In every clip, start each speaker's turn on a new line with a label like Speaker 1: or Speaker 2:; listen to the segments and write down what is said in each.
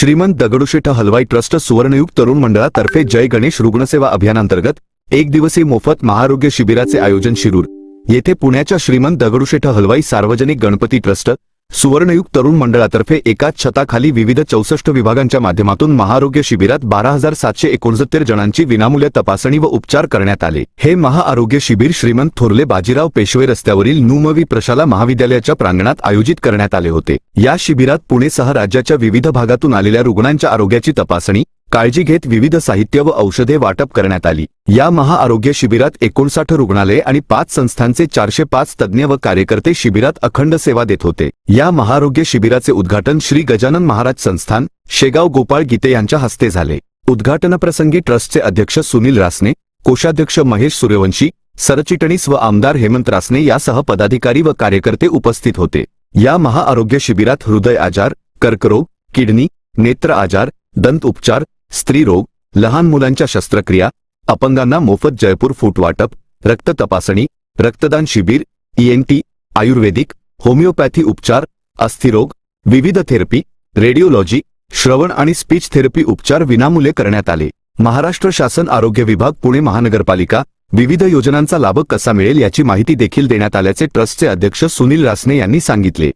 Speaker 1: श्रीमंत दगडूशेठ हलवाई ट्रस्ट सुवर्णयुग तरुण मंडळातर्फे जय गणेश रुग्णसेवा अभियानांतर्गत एक दिवसीय मोफत महारोग्य शिबिराचे आयोजन शिरूर. येथे पुण्याच्या श्रीमंत दगडूशेठ हलवाई सार्वजनिक गणपती ट्रस्ट सुवर्णयुग तरुण मंडळातर्फे एकाच छताखाली विविध चौसष्ट विभागांच्या माध्यमातून महाआरोग्य शिबिरात बारा हजार सातशे एकोणसत्तर जणांची विनामूल्य तपासणी व उपचार करण्यात आले. हे महाआरोग्य शिबिर श्रीमंत थोरले बाजीराव पेशवे रस्त्यावरील नुमवी प्रशाला महाविद्यालयाच्या प्रांगणात आयोजित करण्यात आले होते. या शिबिरात पुणेसह राज्याच्या विविध भागातून आलेल्या रुग्णांच्या आरोग्याची तपासणी काळजी घेत विविध साहित्य व औषधे वाटप करण्यात आली. या महाआरोग्य शिबिरात एकोणसाठ रुग्णालये आणि पाच संस्थांचे चारशे पाच तज्ज्ञ व कार्यकर्ते शिबिरात अखंड सेवा देत होते. या महाआरोग्य शिबिराचे उद्घाटन श्री गजानन महाराज संस्थान शेगाव गोपाळ गीते यांच्या हस्ते झाले. उद्घाटनप्रसंगी ट्रस्टचे अध्यक्ष सुनील रासने कोषाध्यक्ष महेश सूर्यवंशी सरचिटणीस व आमदार हेमंत रासने यासह पदाधिकारी व कार्यकर्ते उपस्थित होते. या महाआरोग्य शिबिरात हृदय आजार कर्करोग किडनी नेत्र आजार दंत उपचार स्त्रीरोग लहान मुलांच्या शस्त्रक्रिया अपंगांना मोफत जयपूर फूट वाटप रक्त तपासणी रक्तदान शिबिर ईएनटी आयुर्वेदिक होमिओपॅथी उपचार अस्थिरोग विविध थेरपी रेडिओलॉजी श्रवण आणि स्पीच थेरपी उपचार विनामूल्य करण्यात आले. महाराष्ट्र शासन आरोग्य विभाग पुणे महानगरपालिका विविध योजनांचा लाभ कसा मिळेल याची माहिती देखील देण्यात आल्याचे ट्रस्टचे अध्यक्ष सुनील रासने यांनी सांगितले.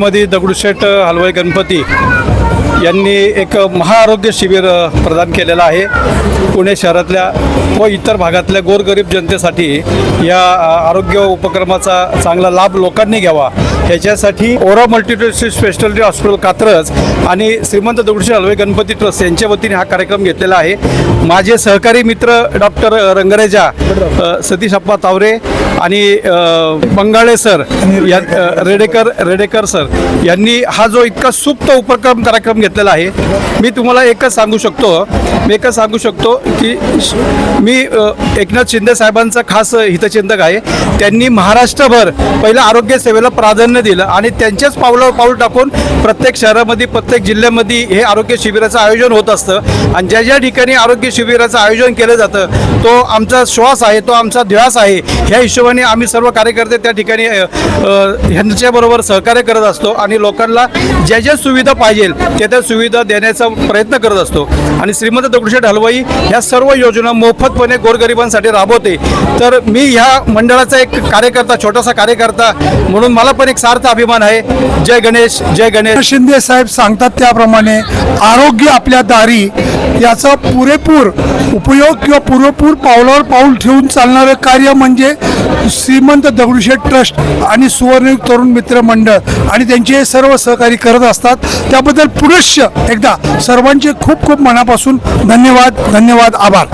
Speaker 2: मध्ये दगडूशेठ हलवाई गणपती यांनी एक महाआरोग्य शिबिर प्रदान केलेलं आहे. पुणे शहरातल्या व इतर भागातल्या गोरगरीब जनतेसाठी या आरोग्य उपक्रमाचा चांगला लाभ लोकांनी घ्यावा. याच्यासाठी Aura multispeciality speciality hospital Katraj आणि श्रीमंत दगडूशेठ हलवाई गणपती ट्रस्ट यांच्या वतीने हा कार्यक्रम घेतलेला आहे. माझे सहकारी मित्र डॉक्टर रंगरेजा सतीश अप्पा तावरे आणि बंगाळे सर या रेडेकर रेडेकर सर यांनी हा जो इतका सुप्त उपक्रम कार्यक्रम घेतलेला आहे. मी तुम्हाला एकच सांगू शकतो मी एकच सांगू शकतो की मी एकनाथ शिंदे साहेबांचा खास हितचिंतक आहे. त्यांनी महाराष्ट्रभर पहिलं आरोग्य सेवेला प्राधान्य दिलं आणि त्यांच्याच पावलावर पाऊल टाकून प्रत्येक शहरामध्ये प्रत्येक जिल्ह्यामध्ये हे आरोग्य शिबिराचं आयोजन होत असतं. आणि ज्या ज्या ठिकाणी आरोग्य शिबिराचं आयोजन केलं जातं तो आमचा श्वास आहे तो आमचा ध्यास आहे ह्या हिशोबाने आम्ही सर्व कार्यकर्ते त्या ठिकाणी ह्यांच्याबरोबर सहकार्य करत असतो आणि लोकांना ज्या ज्या सुविधा पाहिजे त्या त्या सुविधा देण्याचा प्रयत्न करत असतो. आणि श्रीमंत दगडूशेठ हलवाई ह्या सर्व योजना मोफतपणे गोरगरिबांसाठी राबवते. तर मी ह्या मंडळाचा एक कार्यकर्ता छोटासा कार्यकर्ता म्हणून मला पण एक सार्थ अभिमान आहे. जय गणेश जय गणेश.
Speaker 3: शिंदे साहेब सांगतात त्याप्रमाणे आरोग्य आपल्या दारी याचा पुरेपूर उपयोग किंवा पुरेपूर पावलावर पाऊल ठेवून चालणारं कार्य म्हणजे श्रीमंत दगडूशेठ ट्रस्ट आणि सुवर्णयुग तरुण मित्र मंडळ. आणि त्यांचे हे सर्व सहकारी करत असतात. त्याबद्दल पुरुष एकदा सर्वांचे खूप खूप मनापासून धन्यवाद धन्यवाद आभार.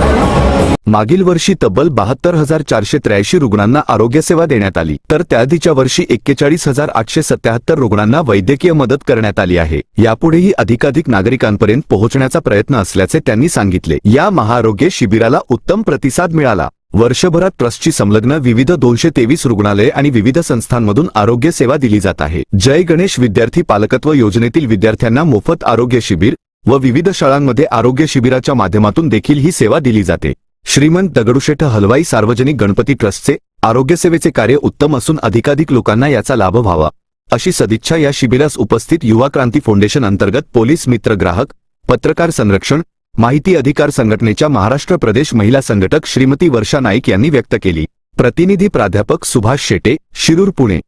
Speaker 1: मागील वर्षी तब्बल बहात्तर हजार चारशे त्र्याऐंशी रुग्णांना आरोग्यसेवा देण्यात आली. तर त्याआधीच्या वर्षी एक्केचाळीस हजार आठशे सत्याहत्तर रुग्णांना वैद्यकीय मदत करण्यात आली आहे. यापुढेही अधिकाधिक नागरिकांपर्यंत पोहोचण्याचा प्रयत्न असल्याचे त्यांनी सांगितले. या महाआरोग्य शिबिराला उत्तम प्रतिसाद मिळाला. वर्षभरात ट्रस्टची संलग्न विविध दोनशे तेवीस रुग्णालये आणि विविध संस्थांमधून आरोग्य सेवा दिली जात आहे. जय गणेश विद्यार्थी पालकत्व योजनेतील विद्यार्थ्यांना मोफत आरोग्य शिबिर व विविध शाळांमध्ये आरोग्य शिबिराच्या माध्यमातून देखील ही सेवा दिली जाते. श्रीमंत दगडूशेठ हलवाई सार्वजनिक गणपती ट्रस्टचे आरोग्यसेवेचे कार्य उत्तम असून अधिकाधिक लोकांना याचा लाभ व्हावा. अशी सदिच्छा या शिबिरास उपस्थित युवा क्रांती फाउंडेशन अंतर्गत पोलीस मित्र ग्राहक पत्रकार संरक्षण माहिती अधिकार संघटनेच्या महाराष्ट्र प्रदेश महिला संघटक श्रीमती वर्षा नाईक यांनी व्यक्त केली. प्रतिनिधी प्राध्यापक सुभाष शेटे शिरूर पुणे.